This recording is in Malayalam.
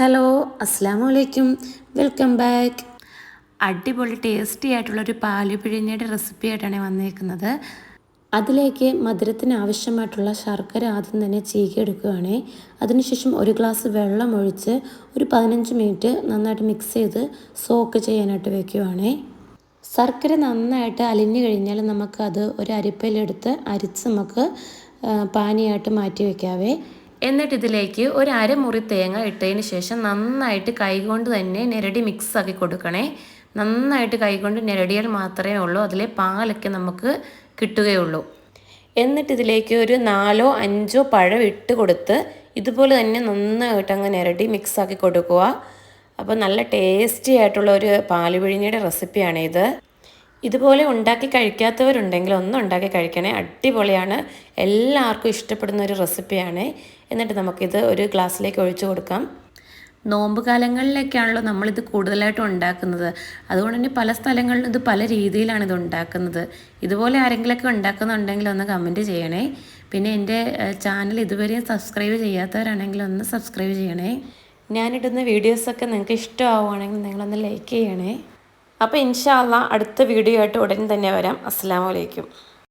ഹലോ അസ്സാം വലൈക്കും വെൽക്കം ബാക്ക്. അടിപൊളി ടേസ്റ്റി ആയിട്ടുള്ളൊരു പാൽ പിഴിഞ്ഞയുടെ റെസിപ്പി ആയിട്ടാണ് വന്നേക്കുന്നത്. അതിലേക്ക് മധുരത്തിന് ആവശ്യമായിട്ടുള്ള ശർക്കര ആദ്യം തന്നെ ചീകിയെടുക്കുകയാണ് അതിനുശേഷം ഒരു ഗ്ലാസ് വെള്ളം ഒഴിച്ച് ഒരു പതിനഞ്ച് മിനിറ്റ് നന്നായിട്ട് മിക്സ് ചെയ്ത് സോക്ക് ചെയ്യാനായിട്ട് വെക്കുകയാണ് ശർക്കര നന്നായിട്ട് അലിഞ്ഞു കഴിഞ്ഞാൽ നമുക്കത് ഒരു അരിപ്പയിലെടുത്ത് അരിച്ച് നമുക്ക് പാനിയായിട്ട് മാറ്റി വെക്കാവേ. എന്നിട്ട് ഇതിലേക്ക് ഒരു അരമുറി തേങ്ങ ഇട്ടതിന് ശേഷം നന്നായിട്ട് കൈകൊണ്ട് തന്നെ ഞെരടി മിക്സ് ആക്കി കൊടുക്കണേ. നന്നായിട്ട് കൈകൊണ്ട് ഞെരടിയാൽ മാത്രമേ ഉള്ളൂ. അതിലെ പാലൊക്കെ നമുക്ക് കിട്ടുകയുള്ളൂ. എന്നിട്ട് ഇതിലേക്ക് ഒരു നാലോ അഞ്ചോ പഴം ഇട്ട് കൊടുത്ത് ഇതുപോലെ തന്നെ നന്നായിട്ട് അങ്ങ് ഞെരടി മിക്സ് ആക്കി കൊടുക്കുക. അപ്പോൾ നല്ല ടേസ്റ്റി ആയിട്ടുള്ള ഒരു പാൽ റെസിപ്പിയാണിത് ഇതുപോലെ ഉണ്ടാക്കി കഴിക്കാത്തവരുണ്ടെങ്കിൽ ഒന്ന് ഉണ്ടാക്കി കഴിക്കണേ. അടിപൊളിയാണ്. എല്ലാവർക്കും ഇഷ്ടപ്പെടുന്ന ഒരു റെസിപ്പിയാണ്. എന്നിട്ട് നമുക്കിത് ഒരു ഗ്ലാസ്സിലേക്ക് ഒഴിച്ചു കൊടുക്കാം. നോമ്പ് കാലങ്ങളിലൊക്കെയാണല്ലോ നമ്മളിത് കൂടുതലായിട്ട് ഉണ്ടാക്കുന്നത്. അതുകൊണ്ട് തന്നെ പല സ്ഥലങ്ങളിലും ഇത് പല രീതിയിലാണ് ഇത് ഉണ്ടാക്കുന്നത്. ഇതുപോലെ ആരെങ്കിലുമൊക്കെ ഉണ്ടാക്കുന്നുണ്ടെങ്കിൽ ഒന്ന് കമന്റ് ചെയ്യണേ. പിന്നെ എന്റെ ചാനൽ ഇതുവരെയും സബ്സ്ക്രൈബ് ചെയ്യാത്തവരാണെങ്കിൽ ഒന്ന് സബ്സ്ക്രൈബ് ചെയ്യണേ. ഞാനിടുന്ന വീഡിയോസൊക്കെ നിങ്ങൾക്ക് ഇഷ്ടമാവുകയാണെങ്കിൽ നിങ്ങളൊന്ന് ലൈക്ക് ചെയ്യണേ. അപ്പോൾ ഇൻഷാല്ല അടുത്ത വീഡിയോ ആയിട്ട് ഉടൻ തന്നെ വരാം. അസ്സാം വലൈക്കും